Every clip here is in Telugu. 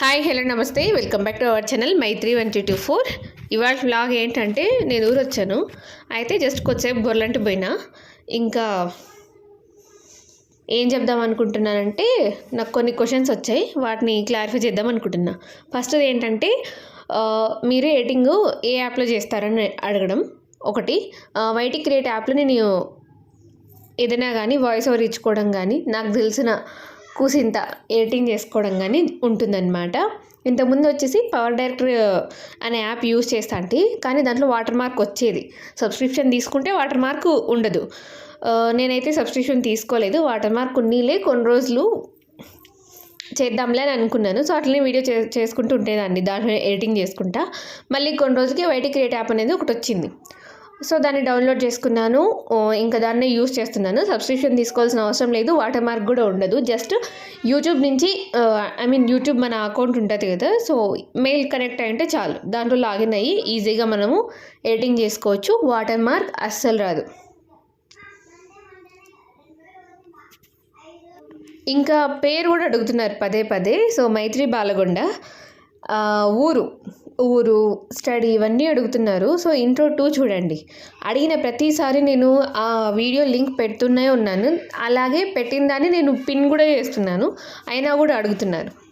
హాయ్ హలో నమస్తే. Welcome back to our channel Maitri one two two four ఇవాళ వ్లాగ్ ఏంటంటే నేను ఊరు వచ్చాను అయితే జస్ట్ కొద్దిసేపు గొర్రెంటి పోయినా. ఇంకా ఏం చెప్దాం అనుకుంటున్నానంటే నాకు కొన్ని క్వశ్చన్స్ వచ్చాయి. వాటిని క్లారిఫై చేద్దాం అనుకుంటున్నా. ఫస్ట్ ఏంటంటే ఆ, మీరు ఎడిటింగ్ ఏ యాప్లో చేస్తారని అడగడం. ఒకటి వైటి క్రియేట్ యాప్లో నేను ఏదైనా కానీ వాయిస్ ఓవర్ ఇచ్చుకోవడం కానీ నాకు తెలిసిన కూసింత ఎడిటింగ్ చేసుకోవడం కానీ ఉంటుందన్నమాట. ఇంతకుముందు వచ్చేసి పవర్ డైరెక్టర్ అనే యాప్ యూజ్ చేస్తా అంటే కానీ దాంట్లో వాటర్ మార్క్ వచ్చేది. సబ్స్క్రిప్షన్ తీసుకుంటే వాటర్ మార్క్ ఉండదు. నేనైతే సబ్స్క్రిప్షన్ తీసుకోలేదు వాటర్ మార్క్ ఉన్నీలే కొన్ని రోజులు చేద్దాంలే అని అనుకున్నాను. సో అట్లనే వీడియో చే చేసుకుంటూ ఉండేదాన్ని దాంట్లో ఎడిటింగ్ చేసుకుంటా. మళ్ళీ కొన్ని రోజులకి వైటీ క్రియేట్ యాప్ అనేది ఒకటి వచ్చింది. సో దాన్ని డౌన్లోడ్ చేసుకున్నాను. ఇంకా దాన్ని యూస్ చేస్తున్నాను. సబ్స్క్రిప్షన్ తీసుకోవాల్సిన అవసరం లేదు. వాటర్ మార్క్ కూడా ఉండదు. జస్ట్ యూట్యూబ్ నుంచి ఐ మీన్ యూట్యూబ్ మన అకౌంట్ ఉంటుంది కదా సో మెయిల్ కనెక్ట్ అంటే చాలు. దాంట్లో లాగిన్ అయ్యి ఈజీగా మనము ఎడిటింగ్ చేసుకోవచ్చు. వాటర్ మార్క్ అస్సలు రాదు. ఇంకా పేరు కూడా అడుగుతున్నారు పదే పదే. సో మైత్రి బాలగొండ ఊరు. ఊరు స్టడీ ఇవన్నీ అడుగుతున్నారు. సో ఇంట్రో టూ చూడండి. అడిగిన ప్రతిసారి నేను ఆ వీడియో లింక్ పెడుతూనే ఉన్నాను. అలాగే పెట్టిన దాన్ని నేను పిన్ కూడా చేస్తున్నాను. అయినా కూడా అడుగుతున్నారు.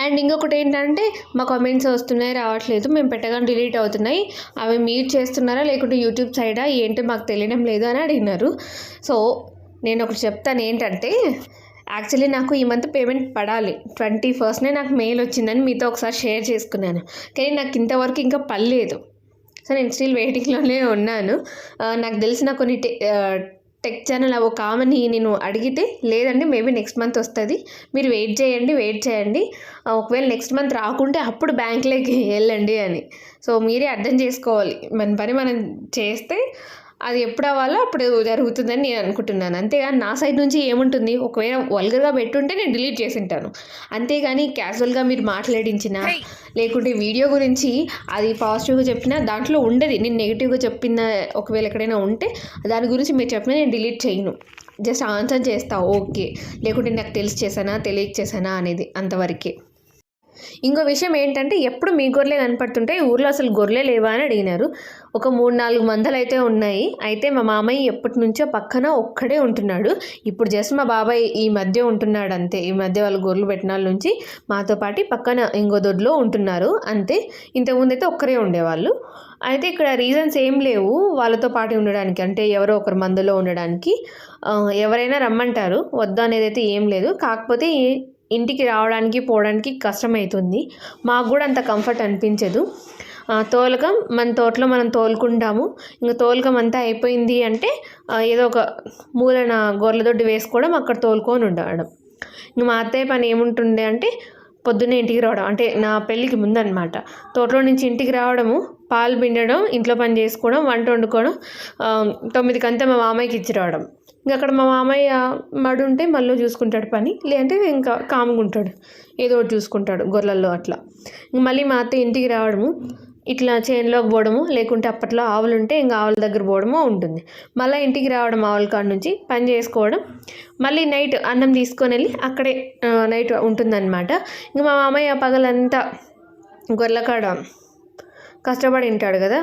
అండ్ ఇంకొకటి ఏంటంటే మా కామెంట్స్ వస్తున్నాయి రావట్లేదు. మేము పెట్టగానే డిలీట్ అవుతున్నాయి. అవి మీరు చేస్తున్నారా లేకుంటే యూట్యూబ్ సైడా ఏంటో మాకు తెలియడం లేదు అని అడిగినారు. సో నేను ఒకటి చెప్తాను ఏంటంటే యాక్చువల్లీ నాకు ఈ మంత్ పేమెంట్ పడాలి. ట్వంటీ ఫస్ట్నే నాకు మెయిల్ వచ్చిందని మీతో ఒకసారి షేర్ చేసుకున్నాను. కానీ నాకు ఇంతవరకు ఇంకా పర్లేదు సో నేను స్టిల్ వెయిటింగ్లోనే ఉన్నాను. నాకు తెలిసిన కొన్ని టెక్ ఛానల్ ఒక ఆమెని నేను అడిగితే లేదండి మేబీ నెక్స్ట్ మంత్ వస్తుంది. మీరు వెయిట్ చేయండి వెయిట్ చేయండి. ఒకవేళ నెక్స్ట్ మంత్ రాకుంటే అప్పుడు బ్యాంక్లోకి వెళ్ళండి అని. సో మీరే అర్థం చేసుకోవాలి. మన పని మనం చేస్తే అది ఎప్పుడు అవ్వాలో అప్పుడు జరుగుతుందని నేను అనుకుంటున్నాను. అంతేగాని నా సైడ్ నుంచి ఏముంటుంది? ఒకవేళ వల్గర్గా పెట్టుంటే నేను డిలీట్ చేసి ఉంటాను అంతేగాని క్యాజువల్గా మీరు మాట్లాడించిన లేకుంటే వీడియో గురించి అది పాజిటివ్గా చెప్పినా దాంట్లో ఉండదు. నేను నెగిటివ్గా చెప్పిన ఒకవేళ ఎక్కడైనా ఉంటే దాని గురించి మీరు చెప్పినా నేను డిలీట్ చేయను. జస్ట్ ఆన్సర్ చేస్తా ఓకే. లేకుంటే నాకు తెలిసి చేశానా? తెలియక చేశానా? అనేది అంతవరకే. ఇంకో విషయం ఏంటంటే ఎప్పుడు మీ గొర్రెలే కనపడుతుంటాయి ఊర్లో అసలు గొర్రెలే లేవా అని అడిగినారు. ఒక మూడు నాలుగు మందలు అయితే ఉన్నాయి. అయితే మా మామయ్య ఎప్పటి నుంచో పక్కన ఒక్కడే ఉంటున్నాడు. ఇప్పుడు జస్ట్ మా బాబాయ్ ఈ మధ్య ఉంటున్నాడు అంతే. ఈ మధ్య వాళ్ళు గొర్రెలు పెట్టిన వాళ్ళ నుంచి మాతో పాటు పక్కన ఇంకో దొడ్లో ఉంటున్నారు. అంతే. ఇంతకుముందు అయితే ఒక్కరే ఉండేవాళ్ళు. అయితే ఇక్కడ రీజన్స్ ఏం లేవు. వాళ్ళతో పాటు ఉండడానికి అంటే ఎవరో ఒకరు మందులో ఉండడానికి ఎవరైనా రమ్మంటారు. వద్దు అనేది అయితే ఏం లేదు. కాకపోతే ఇంటికి రావడానికి పోవడానికి కష్టమవుతుంది మాకు కూడా అంత కంఫర్ట్ అనిపించదు. తోలకం మన తోటలో మనం తోలుకుంటాము. ఇంకా తోలకం అంతా అయిపోయింది అంటే ఏదో ఒక మూలన గొర్రెల దొడ్డి వేసుకోవడం అక్కడ తోలుకొని ఉండడం. ఇంక మా అత్తయ్య పని ఏముంటుండే అంటే పొద్దున్నే ఇంటికి రావడం. అంటే నా పెళ్ళికి ముందనమాట తోటలో నుంచి ఇంటికి రావడము పాలు పిండడం ఇంట్లో పని చేసుకోవడం వంట వండుకోవడం ఆ, తొమ్మిదికంతా మా మామయ్యకి ఇచ్చి రావడం. ఇంకా అక్కడ మా మామయ్య మడు ఉంటే మళ్ళీ చూసుకుంటాడు పని. లేదంటే ఇంకా కాముగా ఉంటాడు. ఏదో ఒకటి చూసుకుంటాడు గొర్రెల్లో అట్లా. ఇంక మళ్ళీ మా అత్త ఇంటికి రావడము ఇట్లా చేనులోకి పోవడము లేకుంటే అప్పట్లో ఆవులు ఉంటే ఇంకా ఆవుల దగ్గర పోవడమో ఉంటుంది. మళ్ళీ ఇంటికి రావడం ఆవుల కాడ నుంచి పని చేసుకోవడం. మళ్ళీ నైట్ అన్నం తీసుకొని వెళ్ళి అక్కడే నైట్ ఉంటుందన్నమాట. ఇంకా మా మామయ్య పగలంతా గొర్రెల కాడ కష్టపడి ఉంటాడు కదా.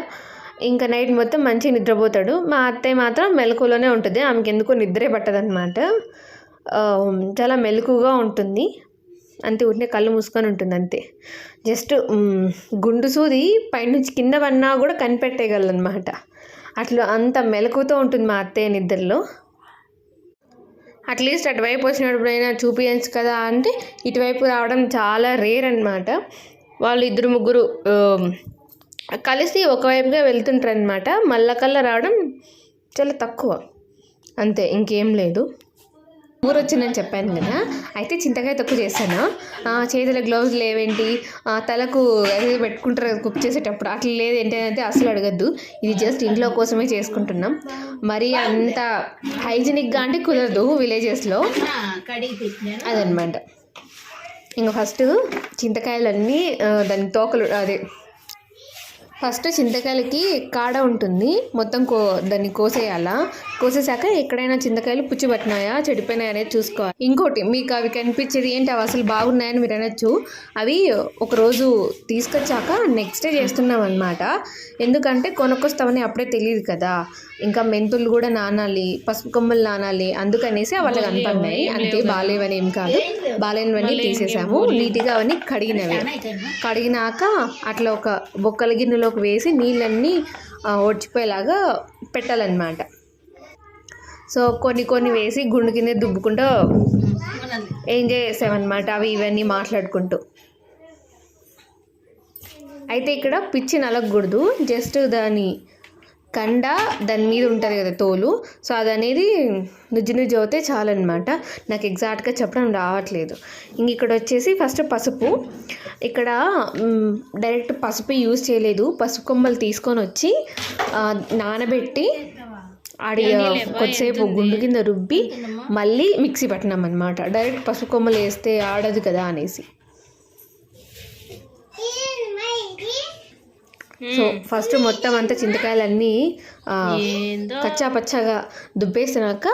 ఇంకా నైట్ మొత్తం మంచిగా నిద్రపోతాడు. మా అత్తయ్య మాత్రం మెలకువలోనే ఉంటుంది. ఆమెకి ఎందుకో నిద్రే పట్టదనమాట చాలా మెలకుగా ఉంటుంది. అంతే ఉంటే కళ్ళు మూసుకొని ఉంటుంది అంతే. జస్ట్ గుండు సూది పైనుంచి కింద పడినా కూడా కనిపెట్టేయగలనమాట అట్లా అంత మెలకుతో ఉంటుంది మా అత్తయ్య నిద్రలో. అట్లీస్ట్ అటువైపు వచ్చినప్పుడైనా చూపించచ్చు కదా అంటే ఇటువైపు రావడం చాలా రేర్ అనమాట వాళ్ళు ఇద్దరు ముగ్గురు కలిసి ఒకవైపుగా వెళ్తుంటారనమాట అనమాట రావడం చాలా తక్కువ. అంతే ఇంకేం లేదు. ఊరు వచ్చిందని చెప్పాను కదా. అయితే చింతకాయ తక్కువ చేశాను. చేతుల గ్లౌజ్ లేవేంటి? తలకు అది పెట్టుకుంటారు కుక్ చేసేటప్పుడు. అట్లా లేదు ఏంటి ఏంటంటే అసలు అడగద్దు. ఇది జస్ట్ ఇంట్లో కోసమే చేసుకుంటున్నాం. మరి అంత హైజీనిక్గా అంటే కుదరదు విలేజెస్లో. అదనమాట ఇంకా ఫస్ట్ చింతకాయలన్నీ దాని తోకలు అదే ఫస్ట్ చింతకాయలకి కాడ ఉంటుంది. మొత్తం కో దాన్ని కోసేయాలా? కోసేసాక ఎక్కడైనా చింతకాయలు పుచ్చి పట్టినాయా చెడిపోయినాయా అనేది చూసుకోవాలి. ఇంకోటి మీకు అవి కనిపించేది ఏంటి? అవి అసలు బాగున్నాయని మీరు అనొచ్చు. అవి ఒకరోజు తీసుకొచ్చాక నెక్స్ట్ డే చేస్తున్నాం అనమాట ఎందుకంటే కొనుక్కొస్తామని అప్పుడే తెలియదు కదా. ఇంకా మెంతులు కూడా నానాలి పసుపు కొమ్మలు నానాలి అందుకనేసి అట్లా కనపడినాయి. అంతే బాగాలేవని ఏం కాదు. బాగాలేనివన్నీ తీసేసాము. నీట్గా అవన్నీ కడిగినవి. కడిగినాక అట్లా ఒక బొక్కల గిన్నెలోకి వేసి నీళ్ళన్నీ ఒడిచిపోయేలాగా పెట్టాలన్నమాట. సో కొన్ని కొన్ని వేసి గుండు కింద దుబ్బుకుంటూ ఎంజాయ్ చేసామన్నమాట అవి ఇవన్నీ మాట్లాడుకుంటూ. అయితే ఇక్కడ పిచ్చి నలగకూడదు జస్ట్ దాని కండ దాని మీద ఉంటుంది కదా తోలు. సో అది అనేది నుజ్జు నుజ్జు అవుతే చాలన్నమాట. నాకు ఎగ్జాక్ట్గా చెప్పడం రావట్లేదు. ఇంక ఇక్కడ వచ్చేసి ఫస్ట్ పసుపు. ఇక్కడ డైరెక్ట్ పసుపు యూజ్ చేయలేదు. పసుపు కొమ్మలు తీసుకొని వచ్చి నానబెట్టి ఆడి కొద్దిసేపు గుండు కింద రుబ్బి మళ్ళీ మిక్సీ పట్టినాం అనమాట డైరెక్ట్ పసుపు కొమ్మలు వేస్తే ఆడదు కదా అనేసి. సో ఫస్ట్ మొత్తం అంతా చింతకాయలన్నీ ఆ, కచ్చా పచ్చగా దుబ్బేసినాక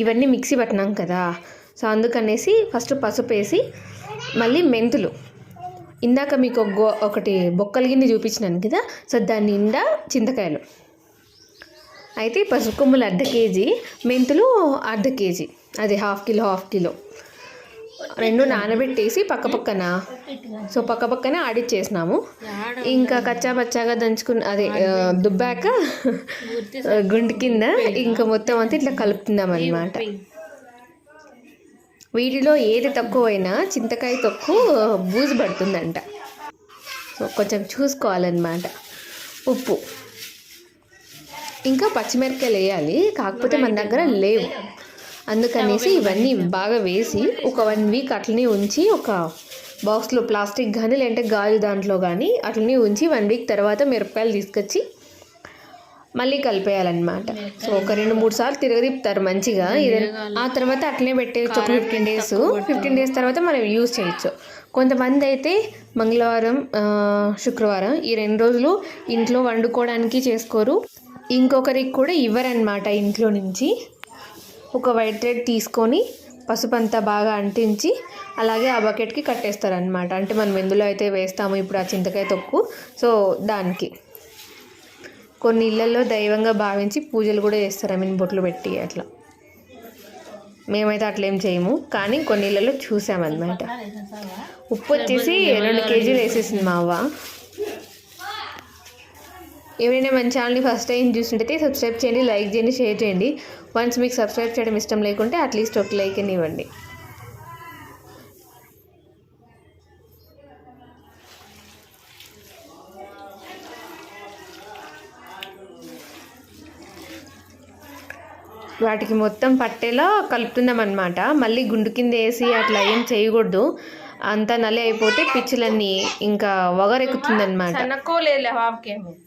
ఇవన్నీ మిక్సీ పట్టినాం కదా. సో అందుకనేసి ఫస్ట్ పసుపు వేసి మళ్ళీ మెంతులు. ఇందాక మీకు గో ఒకటి బొక్కల గిన్నె చూపించినాను కదా సో దాని నిండా చింతకాయలు. అయితే పసుపు కొమ్ములు అర్ధ కేజీ మెంతులు అర్ధ కేజీ. అది హాఫ్ కిలో హాఫ్ కిలో. రెండు నానబెట్టేసి పక్క పక్కన. సో పక్క పక్కనే ఆడిచ్చేసినాము. ఇంకా కచ్చా పచ్చాగా దంచుకున్న అదే దుబ్బాక గుండు కింద ఇంకా మొత్తం అంతా ఇట్లా కలుపుతున్నాం అనమాట వీటిలో ఏది తక్కువైనా చింతకాయ తక్కువ బూజు పడుతుందంట. సో కొంచెం చూసుకోవాలన్నమాట. ఉప్పు. ఇంకా పచ్చిమిరపకాయలు వేయాలి కాకపోతే మన దగ్గర లేవు. అందుకనేసి ఇవన్నీ బాగా వేసి ఒక వన్ వీక్ అట్లనే ఉంచి ఒక బాక్స్లో ప్లాస్టిక్ కానీ లేదంటే గాజు దాంట్లో కానీ అట్లనే ఉంచి వన్ వీక్ తర్వాత మిరపకాయలు తీసుకొచ్చి మళ్ళీ కలిపేయాలన్నమాట. సో ఒక రెండు మూడు సార్లు తిరగదిప్పుతారు మంచిగా. ఆ తర్వాత అట్లనే పెట్టేయచ్చు ఒక ఫిఫ్టీన్ డేస్ ఫిఫ్టీన్ డేస్ తర్వాత మనం యూజ్ చేయొచ్చు. కొంతమంది అయితే మంగళవారం శుక్రవారం ఈ రెండు రోజులు ఇంట్లో వండుకోవడానికి చేసుకోరు. ఇంకొకరికి కూడా ఇవ్వరన్నమాట ఇంట్లో నుంచి. ఒక వైట్ థ్రెడ్ తీసుకొని పసుపు అంతా బాగా అంటించి అలాగే ఆ బకెట్కి కట్టేస్తారనమాట అంటే మనం ఎందులో అయితే వేస్తామో ఇప్పుడు ఆ చింతకాయ తొక్కు. సో దానికి. కొన్ని ఇళ్ళల్లో దైవంగా భావించి పూజలు కూడా చేస్తారు. ఐ మీన్ బొట్లు పెట్టి అట్లా. మేమైతే అట్లేం చేయము. కానీ కొన్ని ఇళ్ళల్లో చూసామన్నమాట. ఉప్పు వచ్చేసి రెండు కేజీలు వేసేసింది మా అవ్వ. ఏమైనా మన ఛానల్ని ఫస్ట్ టైం చూస్తుంటే సబ్స్క్రైబ్ చేయండి లైక్ చేయండి షేర్ చేయండి. వన్స్ మీకు సబ్స్క్రైబ్ చేయడం ఇష్టం లేకుంటే అట్లీస్ట్ ఒక లైక్ అని ఇవ్వండి. వాటికి మొత్తం పట్టేలా కలుపుతున్నాం అనమాట మళ్ళీ గుండు కింద వేసి అట్లా ఏం చేయకూడదు. అంతా నల్లి అయిపోతే పిచ్చులన్నీ ఇంకా వగరెక్కుతుందన్నమాట. అనుకోలేదు లేదు